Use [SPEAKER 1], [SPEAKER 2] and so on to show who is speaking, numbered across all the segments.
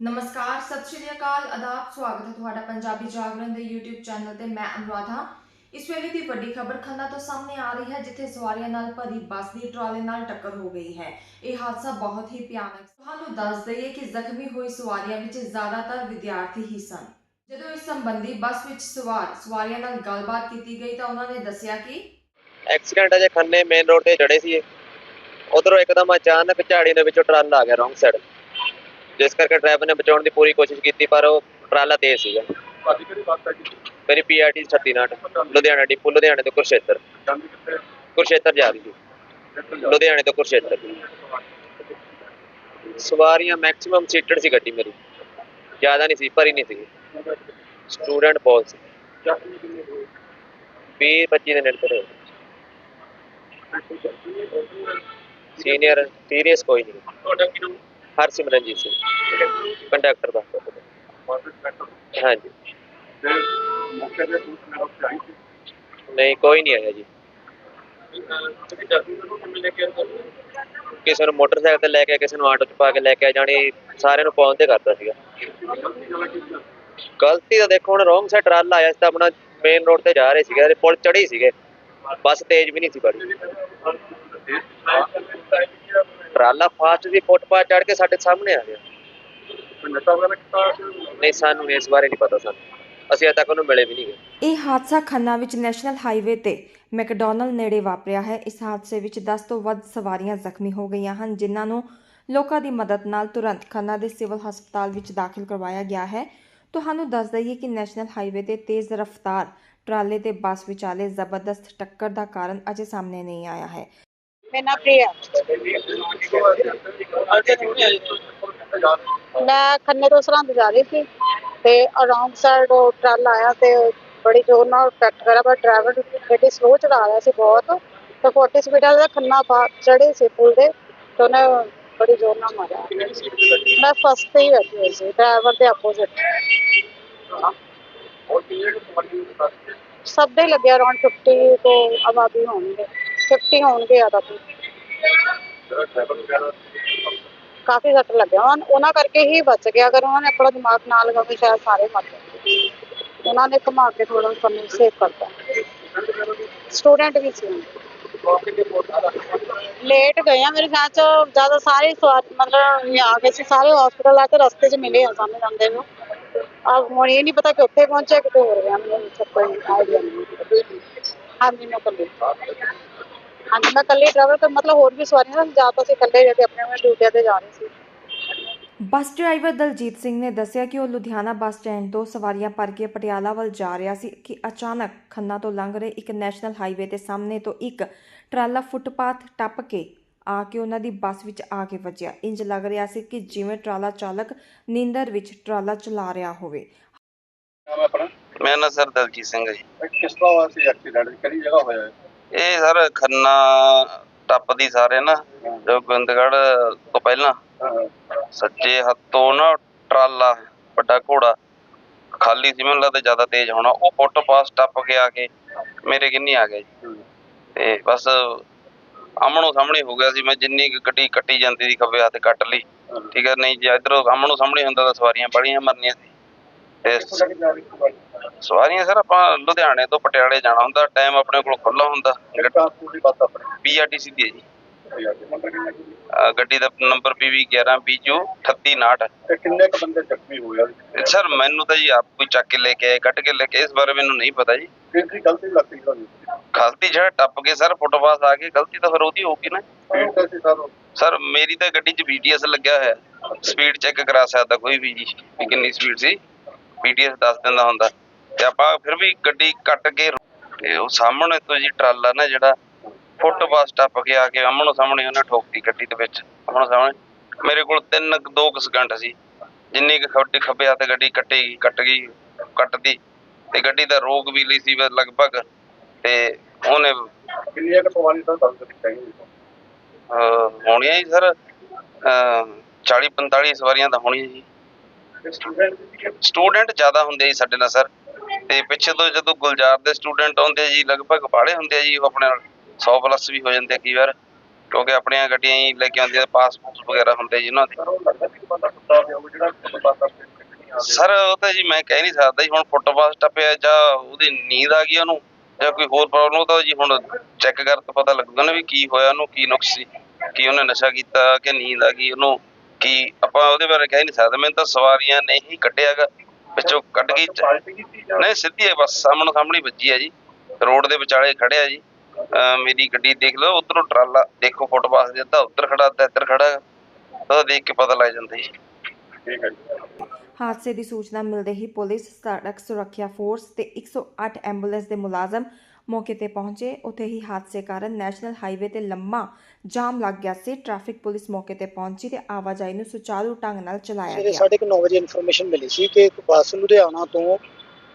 [SPEAKER 1] ਨਮਸਕਾਰ, ਸਤਿ ਸ਼੍ਰੀ ਅਕਾਲ, ਆਦਾਬ, ਸਵਾਗਤ ਹੈ ਤੁਹਾਡਾ ਪੰਜਾਬੀ ਜਾਗਰਣ ਦੇ YouTube ਚੈਨਲ ਤੇ ਮੈਂ ਅਨੁਰਾਧਾ। ਇਸ ਵੇਲੇ ਦੀ ਵੱਡੀ ਖਬਰ ਖੰਨਾ ਤੋਂ ਸਾਹਮਣੇ ਆ ਰਹੀ ਹੈ, ਜਿੱਥੇ ਸਵਾਰੀਆਂ ਨਾਲ ਭਰੀ ਬੱਸ ਦੀ ਟਰਾਲੇ ਨਾਲ ਟੱਕਰ ਹੋ ਗਈ ਹੈ। ਇਹ ਹਾਦਸਾ ਬਹੁਤ ਹੀ ਭਿਆਨਕ ਤੁਹਾਨੂੰ ਦੱਸ ਦਈਏ ਕਿ ਜ਼ਖਮੀ ਹੋਈ ਸਵਾਰੀਆਂ ਵਿੱਚ ਜ਼ਿਆਦਾਤਰ ਵਿਦਿਆਰਥੀ ਹੀ ਸਨ। ਜਦੋਂ ਇਸ ਸੰਬੰਧੀ ਬੱਸ ਵਿੱਚ ਸਵਾਰ, ਸਵਾਰੀਆਂ ਨਾਲ ਗੱਲਬਾਤ ਕੀਤੀ ਗਈ ਤਾਂ ਉਹਨਾਂ ਨੇ ਦੱਸਿਆ ਕਿ
[SPEAKER 2] ਐਕਸੀਡੈਂਟ ਅਜੇ ਖੰਨੇ ਮੇਨ ਰੋਡ ਤੇ ਜੜੇ ਸੀ ਉਧਰੋਂ ਇੱਕਦਮ ਅਚਾਨਕ ਝਾੜੀ ਦੇ ਵਿੱਚੋਂ ਟਰਾਲਾ ਆ ਗਿਆ ਰੋਂਗ ਸਾਈਡ ਜਿਸ ਕਰਕੇ ਡਰਾਈਵਰ ਨੇ ਬਚਾਉਣ ਦੀ ਪੂਰੀ ਕੋਸ਼ਿਸ਼ ਕੀਤੀ ਪਰ ਉਹ ਟਰਾਲਾ ਤੇਜ਼ ਸੀਗਾ।
[SPEAKER 3] ਭਾਜੀ ਕਿਹੜੀ ਬੱਸ ਹੈ ਜੀ?
[SPEAKER 2] ਮੇਰੀ ਪੀਆਰਟੀ 36 ਲੁਧਿਆਣਾ ਡਿਪੂ ਲੁਧਿਆਣੇ ਤੋਂ ਕੁਰਸ਼ੇਤਰ।
[SPEAKER 3] ਜਾਂਦੀ ਕਿੱਥੇ?
[SPEAKER 2] ਕੁਰਸ਼ੇਤਰ ਜਾ ਰਹੀ ਸੀ। ਲੁਧਿਆਣੇ ਤੋਂ ਕੁਰਸ਼ੇਤਰ। ਸਵਾਰੀਆਂ ਮੈਕਸਿਮਮ ਸੀਟਡ ਸੀ ਗੱਡੀ ਮੇਰੀ। ਜ਼ਿਆਦਾ ਨਹੀਂ ਸੀ ਭਰੀ ਨਹੀਂ ਸੀ। ਸਟੂਡੈਂਟ ਬਹੁਤ ਸੀ।
[SPEAKER 3] ਜ਼ਖਮੀ ਕਿੰਨੇ ਹੋਏ
[SPEAKER 2] 20 25 ਦੇ ਨੇੜੇ ਤੇੜੇ। ਸੀਨੀਅਰ ਸੀਰੀਅਸ ਕੋਈ ਨਹੀਂ।
[SPEAKER 3] ਤੁਹਾਡਾ ਕੀ ਨਾਮ?
[SPEAKER 2] ਹਰਸਿਮਰਨਜੀਤ ਸਿੰਘ। ਕੰਡਕਟਰ ਦਾ ਹਾਂਜੀ।
[SPEAKER 3] ਤੇ ਮੁੱਖ ਦੇ ਸੂਟ ਨਾਲ ਉੱਥੇ ਸੀ
[SPEAKER 2] ਨਹੀਂ, ਕੋਈ ਨਹੀਂ ਆਇਆ ਜੀ।
[SPEAKER 3] ਨੂੰ ਕਿਵੇਂ
[SPEAKER 2] ਕਿਸੇ ਨੂੰ ਮੋਟਰਸਾਈਕਲ ਤੇ ਲੈ ਕੇ, ਕਿਸੇ ਨੂੰ ਆਟੋ 'ਚ ਪਾ ਕੇ ਲੈ ਕੇ ਜਾਣੀ, ਸਾਰਿਆਂ ਨੂੰ ਪਹੁੰਚਦੇ ਕਰਦਾ ਸੀਗਾ।
[SPEAKER 3] ਗਲਤੀ ਨਾਲ
[SPEAKER 2] ਤਾਂ ਦੇਖੋ, ਹੁਣ ਰੋਂਗ ਸਾਈਡ ਟਰਾਲਾ ਆਇਆ ਸੀ ਤਾਂ ਆਪਣਾ ਮੇਨ ਰੋਡ ਤੇ ਜਾ ਰਹੇ ਸੀਗੇ ਪੁਲ ਚੜੀ ਸੀਗੇ। ਬੱਸ ਤੇਜ਼ ਵੀ ਨਹੀਂ ਸੀ ਬੜੀ। ਟਰਾਲਾ ਫਾਸਟ ਦੀ ਫੁੱਟਪਾਥ ਚੜ ਕੇ ਸਾਡੇ ਸਾਹਮਣੇ ਆ ਗਿਆ।
[SPEAKER 3] ਨਸ਼ਾ ਵਗੈਰਾ ਕੀਤਾ
[SPEAKER 2] ਨਹੀਂ ਸਾਨੂੰ ਇਸ ਬਾਰੇ ਨਹੀਂ ਪਤਾ ਸਾਨੂੰ। ਅਸੀਂ ਅਜੇ ਤੱਕ ਉਹਨੂੰ ਮਿਲੇ ਵੀ ਨਹੀਂ ਗਏ।
[SPEAKER 1] ਇਹ ਹਾਦਸਾ ਖੰਨਾ ਵਿੱਚ ਨੈਸ਼ਨਲ ਹਾਈਵੇ ਤੇ ਮੈਕਡੋਨਲਡ ਨੇੜੇ ਵਾਪਰਿਆ ਹੈ। ਇਸ ਹਾਦਸੇ ਵਿੱਚ 10 ਤੋਂ ਵੱਧ ਸਵਾਰੀਆਂ ਜ਼ਖਮੀ ਹੋ ਗਈਆਂ ਹਨ ਜਿਨ੍ਹਾਂ ਨੂੰ ਲੋਕਾਂ ਦੀ ਮਦਦ ਨਾਲ ਤੁਰੰਤ ਖੰਨਾ ਦੇ ਸਿਵਲ ਹਸਪਤਾਲ ਵਿੱਚ ਦਾਖਲ ਕਰਵਾਇਆ ਗਿਆ ਹੈ। ਤੁਹਾਨੂੰ ਦੱਸ ਦਈਏ ਕਿ ਨੈਸ਼ਨਲ ਹਾਈਵੇ ਤੇ ਤੇਜ਼ ਰਫ਼ਤਾਰ ਟਰਾਲੇ ਤੇ ਬੱਸ ਵਿਚਾਲੇ ਜ਼ਬਰਦਸਤ ਟੱਕਰ ਦਾ ਕਾਰਨ ਅਜੇ ਸਾਹਮਣੇ ਨਹੀਂ ਆਇਆ ਹੈ।
[SPEAKER 4] ਮੇਰਾ ਪ੍ਰਿਆ। ਮੈਂ ਖੰਨੇ ਤੋਂ ਸਰਹੰਦ ਜਾ ਰਹੀ ਸੀ ਤੇ ਅਰਾਊਂਡ ਸਾਈਡ ਉਹ ਟਰੱਲ ਆਇਆ ਤੇ ਬੜੀ ਜ਼ੋਰ ਨਾਲ ਇਫੈਕਟ ਕਰਿਆ ਪਰ ਡਰਾਈਵਰ ਗੱਡੀ ਸਲੋ ਚਲਾ ਰਿਹਾ ਸੀ ਬਹੁਤ। ਤੇ 40 ਸਪੀਡ ਦਾ ਖੰਨਾ ਪਾ ਚੜੇ ਸੀ ਪੁਲ ਦੇ ਤੇ ਉਹਨੇ ਬੜੀ ਜ਼ੋਰ ਨਾਲ ਮਾਰਿਆ। ਮੈਂ ਫਸਟ ਤੇ ਹੀ ਬੈਠੀ ਹੋਈ ਸੀ ਡਰਾਈਵਰ ਦੇ ਆਪੋਜ਼ਿਟ ਸਭ ਦੇ ਲੱਗਿਆ ਅਰਾਊਂਡ 50 ਤੋਂ ਆਬਾਦੀ ਹੋਣਗੇ। 50 ਹੋਣਗੇ ਆਦਾ ਤੋਂ। ਕਾਫੀ ਸੱਟ ਲੱਗਿਆ। ਉਹਨਾਂ ਉਹਨਾਂ ਕਰਕੇ ਹੀ ਬਚ ਗਿਆ। ਅਗਰ ਉਹਨਾਂ ਨੇ ਆਪਣਾ ਦਿਮਾਗ ਨਾ ਲਗਾਉਂਦੇ, ਸ਼ਾਇਦ ਸਾਰੇ ਮਰ ਜਾਂਦੇ ਉਹਨਾਂ ਨੇ ਘੁਮਾ ਕੇ ਥੋੜਾ ਸਾਨੂੰ ਸੇਫ ਕਰਤਾ। ਸਟੂਡੈਂਟ ਵੀ ਸੀ। ਲੇਟ ਗਏ ਆ। ਮੇਰੇ ਖਿਆਲ ਚ ਜ਼ਿਆਦਾ ਸਾਰੇ ਸਵਾਰ, ਮਤਲਬ ਇਹ ਆ ਗਏ ਸੀ। ਸਾਰੇ ਹਸਪੀਟਲ ਆ ਕੇ ਰਸਤੇ 'ਚ ਮਿਲੇ ਆ ਸਾਨੂੰ ਜਾਂਦੇ ਨੂੰ। ਆ ਹੁਣ ਇਹ ਨਹੀਂ ਪਤਾ ਕਿ ਉੱਥੇ ਪਹੁੰਚੇ ਕਿਤੇ ਹੋਰ ਗਿਆ। ਮੈਨੂੰ ਸਭ ਕੋਈ ਆਈਡੀਆ ਨਹੀਂ ਹਾਂਜੀ, ਮੈਂ ਕੱਲੀ ਹਾਂਜੀ ਮੈਂ ਕੱਲੀ ਡਰਾਈਵਰ ਤੇ ਮਤਲਬ ਹੋਰ ਵੀ ਸਵਾਰੀਆਂ ਸੀ ਜਾਂ ਤਾਂ ਅਸੀਂ ਇਕੱਲੇ ਜਿਹੜੇ ਆਪਣੇ ਆਪਣੇ ਡਿਊਟੀਆਂ ਤੇ ਜਾ ਰਹੇ ਸੀ।
[SPEAKER 1] ਬੱਸ ਡਰਾਈਵਰ ਦਲਜੀਤ ਸਿੰਘ ਨੇ ਦੱਸਿਆ ਕਿ ਉਹ ਲੁਧਿਆਣਾ ਬੱਸ ਸਟੈਂਡ ਤੋਂ ਸਵਾਰੀਆਂ ਭਰ ਕੇ ਪਟਿਆਲਾ ਵੱਲ ਜਾ ਰਿਹਾ ਸੀ ਕਿ ਅਚਾਨਕ ਖੰਨਾ ਤੋਂ ਲੰਘ ਰਹੇ ਇੱਕ ਨੈਸ਼ਨਲ ਹਾਈਵੇ ਤੇ ਸਾਹਮਣੇ ਤੋਂ ਇੱਕ ਟਰਾਲਾ ਫੁੱਟਪਾਥ ਟੱਪ ਕੇ ਆ ਕੇ ਉਹਨਾਂ ਦੀ ਬੱਸ ਵਿੱਚ ਆ ਕੇ ਵੱਜਿਆ। ਇੰਜ ਲੱਗ ਰਿਹਾ ਸੀ ਕਿ ਜਿਵੇਂ ਟਰਾਲਾ ਚਾਲਕ ਨੀਂਦਰ ਵਿੱਚ ਟਰਾਲਾ ਚਲਾ ਰਿਹਾ ਹੋਵੇ।
[SPEAKER 3] ਨਾਮ ਆਪਣਾ?
[SPEAKER 5] ਮੇਰਾ ਨਾਂ ਸਰ ਦਲਜੀਤ ਸਿੰਘ ਹੈ ਜੀ।
[SPEAKER 3] ਇਹ ਕਿਸ ਤਰ੍ਹਾਂ ਹੋਇਆ ਸੀ ਐਕਸੀਡੈਂਟ ਕਿਹੜੀ ਜਗ੍ਹਾ ਹੋਇਆ? ਹੈ
[SPEAKER 5] ਇਹ ਸਰ ਖੰਨਾ ਟੱਪਦੀ ਸਾਰੇ ਨਾ, ਜੋ ਗੋਬਿੰਦਗੜ੍ਹ ਤੋਂ ਪਹਿਲਾਂ। ਸੱਜੇ ਹੱਥੋਂ ਨਾ ਟਰਾਲਾ, ਵੱਡਾ ਘੋੜਾ, ਖਾਲੀ ਸੀ ਮੈਨੂੰ ਲੱਗਦਾ ਜ਼ਿਆਦਾ ਤੇਜ਼ ਹੋਣਾ। ਉਹ ਫੁੱਟ ਪਾਸ ਟੱਪ ਕੇ ਆ ਕੇ ਮੇਰੇ ਕਿੰਨੀ ਆ ਗਿਆ ਜੀ ਤੇ ਬਸ ਆਮਣੋ ਸਾਹਮਣੇ ਹੋ ਗਿਆ ਸੀ। ਮੈਂ ਜਿੰਨੀ ਗੱਡੀ ਕੱਟੀ ਜਾਂਦੀ ਸੀ ਖੱਬੇ ਹੱਥ ਕੱਟ ਲਈ। ਠੀਕ ਹੈ, ਨਹੀਂ ਜੇ ਇਧਰੋਂ ਆਮਣੋ ਸਾਹਮਣੇ ਹੁੰਦਾ ਤਾਂ ਸਵਾਰੀਆਂ ਬੜੀਆਂ ਮਰਨੀਆਂ ਸੀ। ਸਵਾਰੀਆਂ ਸਰ ਆਪਾਂ ਲੁਧਿਆਣੇ ਤੋਂ ਪਟਿਆਲੇ ਜਾਣਾ ਹੁੰਦਾ ਟਾਈਮ ਆਪਣੇ ਕੋਲ ਖੁੱਲਾ ਹੁੰਦਾ। ਪੀਆਰਟੀਸੀ ਦੀ ਹੈ ਜੀ। ਗੱਡੀ ਦਾ ਨੰਬਰ PV 11BU 3859
[SPEAKER 3] ਤੇ ਕਿੰਨੇ ਕ ਬੰਦੇ ਜ਼ਖਮੀ ਹੋਏ
[SPEAKER 5] ਸਰ ਮੈਨੂੰ ਤਾਂ ਜੀ ਆਪ ਕੋਈ ਚੱਕ ਕੇ ਲੈ ਕੇ ਆਏ ਕੱਢ ਕੇ ਲੈ ਕੇ ਇਸ ਬਾਰੇ ਮੈਨੂੰ ਨਹੀਂ ਪਤਾ ਜੀ।
[SPEAKER 3] ਕਿਸ ਦੀ ਗਲਤੀ ਲੱਗਦੀ ਤੁਹਾਨੂੰ
[SPEAKER 5] ਗਲਤੀ ਜਿਹੜਾ ਟੱਪ ਕੇ ਸਰ ਫੁੱਟਪਾਥ ਆ ਕੇ ਗਲਤੀ ਤਾਂ ਫਿਰ ਉਹਦੀ ਹੋਊਗੀ ਨਾ।
[SPEAKER 3] ਸਰ।
[SPEAKER 5] ਮੇਰੀ ਤਾਂ ਗੱਡੀ 'ਚ BTS ਲੱਗਿਆ ਹੋਇਆ। ਸਪੀਡ ਚੈੱਕ ਕਰਾ ਸਕਦਾ ਕੋਈ ਵੀ ਜੀ ਕਿੰਨੀ ਸਪੀਡ ਸੀ। BTS ਦੱਸ ਦਿੰਦਾ ਹੁੰਦਾ। ਤੇ ਆਪਾਂ ਫਿਰ ਵੀ ਗੱਡੀ ਕੱਟ ਕੇ ਤੇ ਉਹ ਸਾਹਮਣੇ ਤੋਂ ਜੀ ਟਰਾਲਾ ਨਾ ਜਿਹੜਾ ਫੁੱਟਪਾਥ ਟੱਪ ਕੇ ਆ ਕੇ ਆਮਣੋ ਸਾਹਮਣੇ ਉਹਨੇ ਠੋਕਤੀ ਗੱਡੀ ਦੇ ਵਿੱਚ। ਆਮਣੋ ਸਾਹਮਣੇ। ਮੇਰੇ ਕੋਲ 3 2 ਸਕਿੰਟ ਸੀ। ਜਿੰਨੀ ਕੁ ਖੱਬੇ ਖੱਬੇ ਹੱਥ ਗੱਡੀ ਕੱਟੇਗੀ ਕੱਟ ਗਈ ਕੱਟਦੀ। ਤੇ ਗੱਡੀ ਦਾ ਰੋਕ ਵੀ ਲਈ ਸੀ ਲਗਭਗ। ਤੇ ਉਹਨੇ
[SPEAKER 3] ਕਿੰਨੀਆਂ ਕ ਸਵਾਰੀ ਸਰ ਦੱਸ ਦਿੱਤੀ
[SPEAKER 5] ਅਹ ਹੋਣੀਆਂ ਜੀ ਸਰ 40 45 ਸਵਾਰੀਆਂ ਤਾਂ ਹੋਣੀਆਂ ਜੀ।
[SPEAKER 3] ਸਟੂਡੈਂਟ
[SPEAKER 5] ਜ਼ਿਆਦਾ ਹੁੰਦੇ ਜੀ ਸਾਡੇ ਨਾਲ ਸਰ ਤੇ ਪਿੱਛੇ ਤੋਂ ਜਦੋਂ ਗੁਲਜ਼ਾਰ ਦੇ ਸਟੂਡੈਂਟ ਆਉਂਦੇ ਜੀ, ਲਗਭਗ ਬਾਹਲੇ ਹੁੰਦੇ ਜੀ, ਉਹ ਆਪਣੇ 100 ਪਲੱਸ ਵੀ ਹੋ ਜਾਂਦੇ ਕਈ ਵਾਰ। ਕਿਉਂਕਿ ਆਪਣੀਆਂ ਗੱਡੀਆਂ ਹੀ ਲੈ ਕੇ ਆਉਂਦੀਆਂ ਪਾਸਪੋਰਟ ਵਗੈਰਾ ਹੁੰਦੇ ਜੀ ਉਹਨਾਂ ਦੇ। ਸਰ ਉਹ ਤਾਂ ਜੀ ਮੈਂ ਕਹਿ ਨਹੀਂ ਸਕਦਾ ਜੀ, ਹੁਣ ਫੁੱਟਪਾਥ ਟੱਪਿਆ ਜਾਂ ਉਹਦੀ ਨੀਂਦ ਆ ਗਈ ਉਹਨੂੰ, ਜਾਂ ਕੋਈ ਹੋਰ ਪ੍ਰੋਬਲਮ ਤਾਂ ਜੀ ਹੁਣ ਚੈੱਕ ਕਰ ਤਾਂ ਪਤਾ ਲੱਗੂਗਾ ਨਾ ਵੀ ਕੀ ਹੋਇਆ ਉਹਨੂੰ, ਕੀ ਨੁਕਸ ਸੀ, ਕੀ ਉਹਨੇ ਨਸ਼ਾ ਕੀਤਾ, ਕਿ ਨੀਂਦ ਆ ਗਈ ਉਹਨੂੰ। ਕੀ ਆਪਾਂ ਉਹਦੇ ਬਾਰੇ ਕਹਿ ਨਹੀਂ ਸਕਦੇ। ਮੈਨੂੰ ਤਾਂ ਸਵਾਰੀਆਂ ਨੇ ਹੀ ਕੱਢਿਆਗਾ ਵਿੱਚੋਂ ਕੱਢ
[SPEAKER 3] ਜਾਂ
[SPEAKER 5] ਨਹੀਂ ਸਿੱਧੀ ਹੈ ਬਸ ਸਾਹਮਣੇ ਸਾਹਮਣੇ ਵੱਜੀ ਹੈ ਜੀ। ਰੋਡ ਦੇ ਵਿਚਾਲੇ ਖੜਿਆ ਜੀ। ਮੇਰੀ ਗੱਡੀ ਦੇਖ ਲਓ ਉਧਰੋਂ ਟਰਾਲਾ ਦੇਖੋ ਫੁੱਟਪਾਥ ਦੇ ਅੱਧਾ ਉੱਧਰ ਖੜਾ ਅੱਧਾ ਇੱਧਰ ਖੜਾ। ਉਹਦਾ ਦੇਖ ਕੇ ਪਤਾ ਲੱਗ ਜਾਂਦਾ ਜੀ।
[SPEAKER 3] ਠੀਕ ਹੈ ਜੀ।
[SPEAKER 1] ਹਾਦਸੇ ਦੀ ਸੂਚਨਾ ਮਿਲਦੇ ਹੀ ਪੁਲਿਸ ਸੜਕ ਸੁਰੱਖਿਆ ਫੋਰਸ ਤੇ 108 ਐਂਬੂਲੈਂਸ ਦੇ ਮੁਲਾਜ਼ਮ ਮੌਕੇ ਤੇ ਪਹੁੰਚੇ। ਉੱਥੇ ਹੀ ਹਾਦਸੇ ਕਾਰਨ ਨੈਸ਼ਨਲ ਹਾਈਵੇ ਤੇ ਲੰਮਾ ਜਾਮ ਲੱਗ ਗਿਆ ਸੀ। ਟ੍ਰੈਫਿਕ ਪੁਲਿਸ ਮੌਕੇ ਤੇ ਪਹੁੰਚੀ ਤੇ ਆਵਾਜਾਈ ਨੂੰ ਸੁਚਾਰੂ ਢੰਗ ਨਾਲ ਚਲਾਇਆ ਗਿਆ।
[SPEAKER 6] ਸਾਢੇ ਕੁ ਨੌ ਵਜੇ ਇਨਫੋਰਮੇਸ਼ਨ ਮਿਲੀ ਸੀ ਕਿ ਇੱਕ ਬੱਸ ਲੁਧਿਆਣਾ ਤੋਂ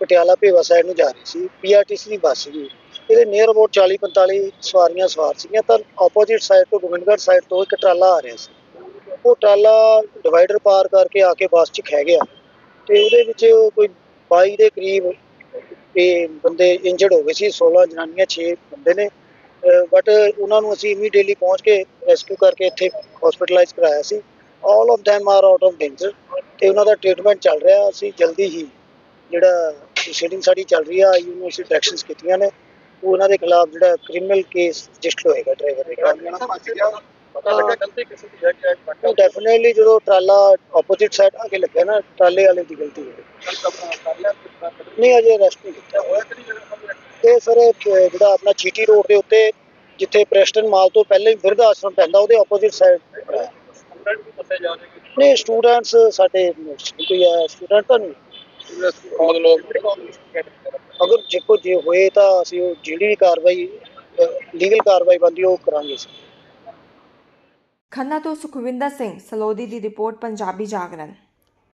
[SPEAKER 6] ਪਟਿਆਲਾ ਭੇਵਾ ਸਾਈਡ ਨੂੰ ਜਾ ਰਹੀ ਸੀ। ਪੀਆਰਟੀਸੀ ਦੀ ਬੱਸ ਸੀ ਇਹਦੇ ਨੀਅਰ ਅਬਾਊਟ 40 45 ਸਵਾਰੀਆਂ ਸਵਾਰ ਸੀਗੀਆਂ। ਤਾਂ ਆਪੋਜ਼ਿਟ ਸਾਈਡ ਤੋਂ ਗੋਬਿੰਦਗੜ੍ਹ ਸਾਈਡ ਤੋਂ ਇੱਕ ਟਰਾਲਾ ਆ ਰਿਹਾ ਸੀ। ਉਹ ਟਰਾਲਾ ਡਿਵਾਈਡਰ ਪਾਰ ਕਰਕੇ ਆ ਕੇ ਬੱਸ 'ਚ ਖਹਿ ਗਿਆ। ਤੇ ਉਹਦੇ ਵਿੱਚ ਕੋਈ 22 ਦੇ ਕਰੀਬ ਇਹ ਬੰਦੇ ਇੰਜਰਡ ਹੋ ਗਏ ਸੀ 16 ਜਨਾਨੀਆਂ 6 ਬੰਦੇ ਨੇ। ਬਟ ਉਹਨਾਂ ਨੂੰ ਅਸੀਂ ਇਮੀਡੀਏਟਲੀ ਪਹੁੰਚ ਕੇ ਰੈਸਕਿਊ ਕਰਕੇ ਇੱਥੇ ਹਸਪੀਟਲਾਈਜ਼ ਕਰਾਇਆ ਸੀ। All of them are out of danger ਤੇ ਉਹਨਾਂ ਦਾ ਟ੍ਰੀਟਮੈਂਟ ਚੱਲ ਰਿਹਾ। ਅਸੀਂ ਜਲਦੀ ਹੀ ਜਿਹੜਾ ਪ੍ਰੋਸੀਡਿੰਗ ਸਾਡੀ ਚੱਲ ਰਹੀ ਆ ਯੂਨੀਵਰਸਿਟੀ ਡਾਇਰੈਕਸ਼ਨਸ ਕੀਤੀਆਂ ਨੇ। ਉਹਨਾਂ ਦੇ ਖਿਲਾਫ ਜਿਹੜਾ ਕ੍ਰਿਮੀਨਲ ਕੇਸ ਰਜਿਸਟਰ ਹੋਏਗਾ ਡਰਾਈਵਰ ਦੇ ਖਿਲਾਫ।
[SPEAKER 3] ਪਤਾ ਲੱਗਾ ਗਲਤੀ ਕਿਸੇ ਦੀ ਹੈ ਕਿ ਅੱਜ ਤੱਕ
[SPEAKER 6] ਉਹ ਡੈਫੀਨਿਟਲੀ ਜਦੋਂ ਟਰਾਲਾ ਆਪੋਜ਼ਿਟ ਸਾਈਡ ਆ ਕੇ ਲੱਗਿਆ ਨਾ ਟਰਾਲੇ ਵਾਲੇ ਦੀ ਗਲਤੀ ਹੈ ਨਹੀਂ ਅਜੇ ਅਰੈਸਟ ਨਹੀਂ ਕੀਤਾ।
[SPEAKER 3] ਹੋਇਆ ਕਿ ਨਹੀਂ ਜਿਹੜਾ
[SPEAKER 6] ਤੇ ਸਰ ਜਿਹੜਾ ਆਪਣਾ ਜੀਟੀ ਰੋਡ ਦੇ ਉੱਤੇ ਜਿੱਥੇ ਪ੍ਰੈਸਟਨ ਮਾਲ ਤੋਂ ਪਹਿਲਾਂ ਹੀ ਬਿਰਧ ਆਸ਼ਰਮ ਪੈਂਦਾ ਉਹਦੇ ਆਪੋਜ਼ਿਟ ਸਾਈਡ ਨਹੀਂ ਸਟੂਡੈਂਟਸ ਸਾਡੇ ਕੋਈ ਹੈ ਸਟੂਡੈਂਟ ਤਾਂ ਨਹੀਂ। ਅਗਰ ਜੇ ਕੋ ਜੇ ਹੋਏ ਤਾਂ ਅਸੀਂ ਉਹ ਜਿਹੜੀ ਕਾਰਵਾਈ ਲੀਗਲ ਕਾਰਵਾਈ ਬੰਦੀ ਉਹ ਕਰਾਂਗੇ ਅਸੀਂ
[SPEAKER 1] ਖੰਨਾ ਤੋਂ ਸੁਖਵਿੰਦਰ ਸਿੰਘ ਸਲੋਦੀ ਦੀ ਰਿਪੋਰਟ ਪੰਜਾਬੀ ਜਾਗਰਣ।